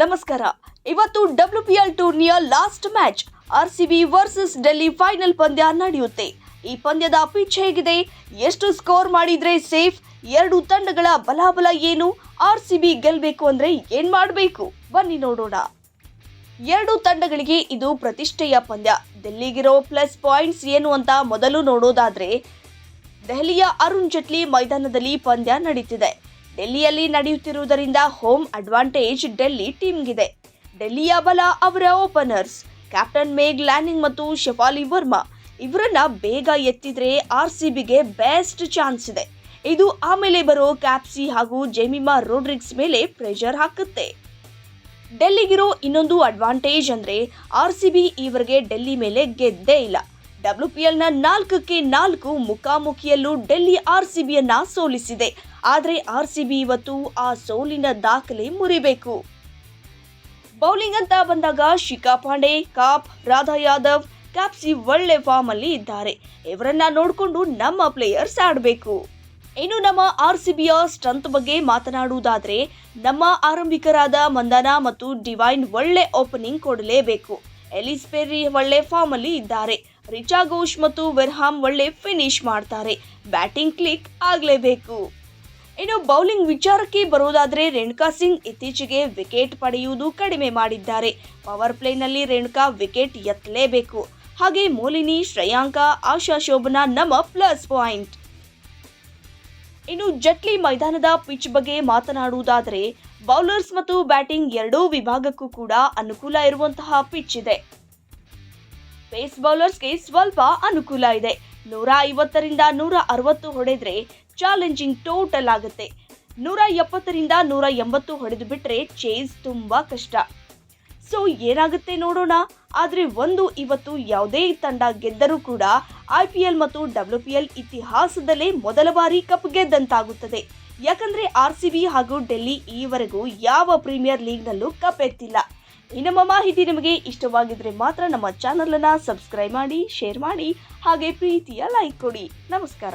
ನಮಸ್ಕಾರ. ಇವತ್ತು W P L ಟೂರ್ನಿಯ last match R C B versus Delhi final ಪಂದ್ಯ ನಡೆಯುತ್ತೆ. ಈ ಪಂದ್ಯದ ಪಿಚ್ ಹೇಗಿದೆ? ಎಷ್ಟು ಸ್ಕೋರ್ ಮಾಡಿದ್ರೆ ಸೇಫ್ ಎರಡು ತಂಡಗಳ ಬಲಾಬಲ ಏನು? ಆರ್ ಸಿ ಬಿ ಗೆಲ್ಲಬೇಕು ಅಂದ್ರೆ ಏನ್ ಮಾಡಬೇಕು? ಬನ್ನಿ ನೋಡೋಣ. ಎರಡು ತಂಡಗಳಿಗೆ ಇದು ಪ್ರತಿಷ್ಠೆಯ ಪಂದ್ಯ. ದೆಲ್ಲಿಗಿರೋ ಪ್ಲಸ್ ಪಾಯಿಂಟ್ಸ್ ಏನು ಅಂತ ಮೊದಲು ನೋಡೋದಾದ್ರೆ, ದೆಹಲಿಯ ಅರುಣ್ ಜೇಟ್ಲಿ ಮೈದಾನದಲ್ಲಿ ಪಂದ್ಯ ನಡೀತಿದೆ. ಡೆಲ್ಲಿಯಲ್ಲಿ ನಡೆಯುತ್ತಿರುವುದರಿಂದ ಹೋಮ್ ಅಡ್ವಾಂಟೇಜ್ ಡೆಲ್ಲಿ ಟೀಮ್ಗಿದೆ. ಡೆಲ್ಲಿಯ ಬಲ ಅವರ ಓಪನರ್ಸ್ ಕ್ಯಾಪ್ಟನ್ ಮೇಗ್ ಲ್ಯಾನಿಂಗ್ ಮತ್ತು ಶಫಾಲಿ ವರ್ಮಾ ಇವರನ್ನ ಬೇಗ ಎತ್ತಿದ್ರೆ ಆರ್ ಸಿ ಬಿಗೆ ಬೆಸ್ಟ್ ಚಾನ್ಸ್ ಇದೆ. ಇದು ಆಮೇಲೆ ಬರೋ ಕ್ಯಾಪ್ಸಿ ಹಾಗೂ ಜೆಮಿಮಾ ರೋಡ್ರಿಕ್ಸ್ ಮೇಲೆ ಪ್ರೆಷರ್ ಹಾಕುತ್ತೆ. ಡೆಲ್ಲಿಗಿರೋ ಇನ್ನೊಂದು ಅಡ್ವಾಂಟೇಜ್ ಅಂದ್ರೆ ಆರ್ ಸಿ ಬಿ ಈವರೆಗೆ ಡೆಲ್ಲಿ ಮೇಲೆ ಗೆದ್ದೇ ಇಲ್ಲ. ಡಬ್ಲ್ಯೂ ಪಿ ಎಲ್ನ ನಾಲ್ಕಕ್ಕೆ ನಾಲ್ಕು ಮುಖಾಮುಖಿಯಲ್ಲೂ ಡೆಲ್ಲಿ ಆರ್ ಸಿ ಬಿಯನ್ನ ಸೋಲಿಸಿದೆ. ಆದರೆ ಆರ್ ಸಿ ಬಿ ಇವತ್ತು ಆ ಸೋಲಿನ ದಾಖಲೆ ಮುರಿಬೇಕು. ಬೌಲಿಂಗ್ ಅಂತ ಬಂದಾಗ ಶಿಖಾ ಪಾಂಡೆ, ಕಾಪ್, ರಾಧಾ ಯಾದವ್, ಕ್ಯಾಪ್ಸಿ ಒಳ್ಳೆ ಫಾರ್ಮ್ ಅಲ್ಲಿ ಇದ್ದಾರೆ. ಇವರನ್ನ ನೋಡಿಕೊಂಡು ನಮ್ಮ ಪ್ಲೇಯರ್ಸ್ ಆಡಬೇಕು. ಇನ್ನು ನಮ್ಮ ಆರ್ ಸಿ ಬಿಯ ಸ್ಟ್ರೆಂತ್ ಬಗ್ಗೆ ಮಾತನಾಡುವುದಾದರೆ, ನಮ್ಮ ಆರಂಭಿಕರಾದ ಮಂದನ ಮತ್ತು ಡಿವೈನ್ ಒಳ್ಳೆ ಓಪನಿಂಗ್ ಕೊಡಲೇಬೇಕು. ಎಲಿಸ್ ಪೆರ್ರಿ ಒಳ್ಳೆ ಫಾರ್ಮ್ ಅಲ್ಲಿ ಇದ್ದಾರೆ. ರಿಚಾ ಘೋಷ್ ಮತ್ತು ವೆರ್ಹಾಮ್ ಒಳ್ಳೆ ಫಿನಿಶ್ ಮಾಡ್ತಾರೆ. ಬ್ಯಾಟಿಂಗ್ ಕ್ಲಿಕ್ ಆಗಲೇಬೇಕು. ಇನ್ನು ಬೌಲಿಂಗ್ ವಿಚಾರಕ್ಕೆ ಬರೋದಾದರೆ ರೇಣುಕಾ ಸಿಂಗ್ ಇತ್ತೀಚೆಗೆ ವಿಕೆಟ್ ಪಡೆಯುವುದು ಕಡಿಮೆ ಮಾಡಿದ್ದಾರೆ. ಪವರ್ ಪ್ಲೇನಲ್ಲಿ ರೇಣುಕಾ ವಿಕೆಟ್ ಎತ್ತಲೇಬೇಕು. ಹಾಗೆ ಮೋಲಿನಿ, ಶ್ರೇಯಾಂಕ, ಆಶಾ, ಶೋಭನಾ ನಮ್ಮ ಪ್ಲಸ್ ಪಾಯಿಂಟ್ ಇನ್ನು ಜಟ್ಲಿ ಮೈದಾನದ ಪಿಚ್ ಬಗ್ಗೆ ಮಾತನಾಡುವುದಾದರೆ ಬೌಲರ್ಸ್ ಮತ್ತು ಬ್ಯಾಟಿಂಗ್ ಎರಡೂ ವಿಭಾಗಕ್ಕೂ ಕೂಡ ಅನುಕೂಲ ಇರುವಂತಹ ಪಿಚ್ ಇದೆ. ಪೇಸ್ ಬೌಲರ್ಸ್ಗೆ ಸ್ವಲ್ಪ ಅನುಕೂಲ ಇದೆ. ನೂರ ಐವತ್ತರಿಂದ ನೂರ ಅರವತ್ತು ಹೊಡೆದ್ರೆ ಚಾಲೆಂಜಿಂಗ್ ಟೋಟಲ್ ಆಗುತ್ತೆ. ನೂರ ಎಪ್ಪತ್ತರಿಂದ ನೂರ ಎಂಬತ್ತು ಹೊಡೆದು ಬಿಟ್ರೆ ಚೇಸ್ ತುಂಬಾ ಕಷ್ಟ. ಸೊ ಏನಾಗುತ್ತೆ ನೋಡೋಣ. ಆದರೆ ಒಂದು ಇವತ್ತು ಯಾವುದೇ ತಂಡ ಗೆದ್ದರೂ ಕೂಡ ಐ ಪಿ ಎಲ್ ಮತ್ತು ಡಬ್ಲ್ಯೂ ಪಿ ಎಲ್ ಇತಿಹಾಸದಲ್ಲೇ ಮೊದಲ ಬಾರಿ ಕಪ್ ಗೆದ್ದಂತಾಗುತ್ತದೆ. ಯಾಕಂದ್ರೆ ಆರ್ ಸಿ ಬಿ ಹಾಗೂ ಡೆಲ್ಲಿ ಈವರೆಗೂ ಯಾವ ಪ್ರೀಮಿಯರ್ ಲೀಗ್ನಲ್ಲೂ ಕಪ್ ಎತ್ತಿಲ್ಲ. ಈ ನಮ್ಮ ಮಾಹಿತಿ ನಿಮಗೆ ಇಷ್ಟವಾಗಿದ್ರೆ ಮಾತ್ರ ನಮ್ಮ ಚಾನಲನ್ನು ಸಬ್ಸ್ಕ್ರೈಬ್ ಮಾಡಿ ಶೇರ್ ಮಾಡಿ, ಹಾಗೆ ಪ್ರೀತಿಯ ಲೈಕ್ ಕೊಡಿ. ನಮಸ್ಕಾರ.